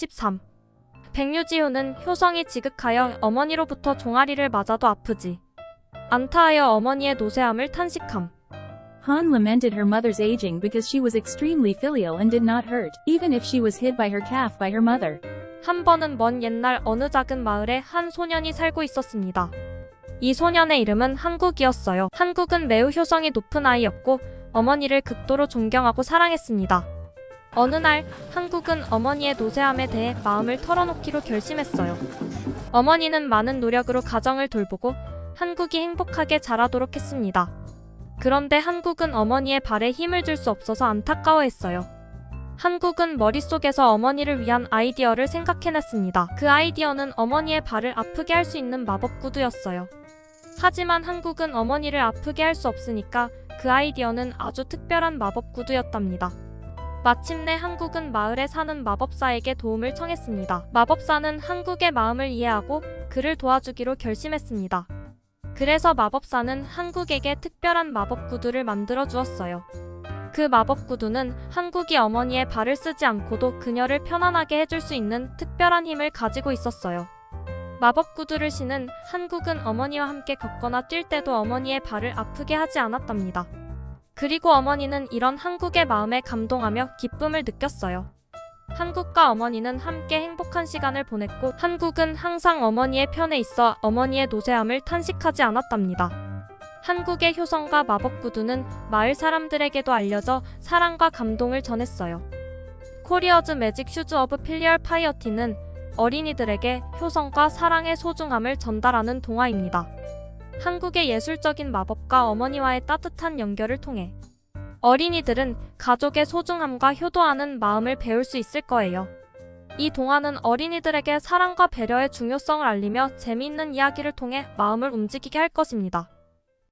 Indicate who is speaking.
Speaker 1: 13. 백유지호는 효성이 지극하여 어머니로부터 종아리를 맞아도 아프지. 안타하여 어머니의 노쇠함을 탄식함.
Speaker 2: Han lamented her mother's aging because she was extremely filial and did not hurt, even if she was hid by her calf by her mother.
Speaker 1: 한 번은 먼 옛날 어느 작은 마을에 한 소년이 살고 있었습니다. 이 소년의 이름은 한국이었어요. 한국은 매우 효성이 높은 아이였고 어머니를 극도로 존경하고 사랑했습니다. 어느 날 한국은 어머니의 노쇠함에 대해 마음을 털어놓기로 결심했어요. 어머니는 많은 노력으로 가정을 돌보고 한국이 행복하게 자라도록 했습니다. 그런데 한국은 어머니의 발에 힘을 줄 수 없어서 안타까워했어요. 한국은 머릿속에서 어머니를 위한 아이디어를 생각해냈습니다. 그 아이디어는 어머니의 발을 아프게 할 수 있는 마법 구두였어요. 하지만 한국은 어머니를 아프게 할 수 없으니까 그 아이디어는 아주 특별한 마법 구두였답니다. 마침내 한국은 마을에 사는 마법사에게 도움을 청했습니다. 마법사는 한국의 마음을 이해하고 그를 도와주기로 결심했습니다. 그래서 마법사는 한국에게 특별한 마법 구두를 만들어 주었어요. 그 마법 구두는 한국이 어머니의 발을 쓰지 않고도 그녀를 편안하게 해줄 수 있는 특별한 힘을 가지고 있었어요. 마법 구두를 신은 한국은 어머니와 함께 걷거나 뛸 때도 어머니의 발을 아프게 하지 않았답니다. 그리고 어머니는 이런 한국의 마음에 감동하며 기쁨을 느꼈어요. 한국과 어머니는 함께 행복한 시간을 보냈고 한국은 항상 어머니의 편에 있어 어머니의 노쇠함을 탄식하지 않았답니다. 한국의 효성과 마법 구두는 마을 사람들에게도 알려져 사랑과 감동을 전했어요. 코리어즈 매직 슈즈 오브 필리얼 파이어티는 어린이들에게 효성과 사랑의 소중함을 전달하는 동화입니다. 한국의 예술적인 마법과 어머니와의 따뜻한 연결을 통해 어린이들은 가족의 소중함과 효도하는 마음을 배울 수 있을 거예요. 이 동화는 어린이들에게 사랑과 배려의 중요성을 알리며 재미있는 이야기를 통해 마음을 움직이게 할 것입니다.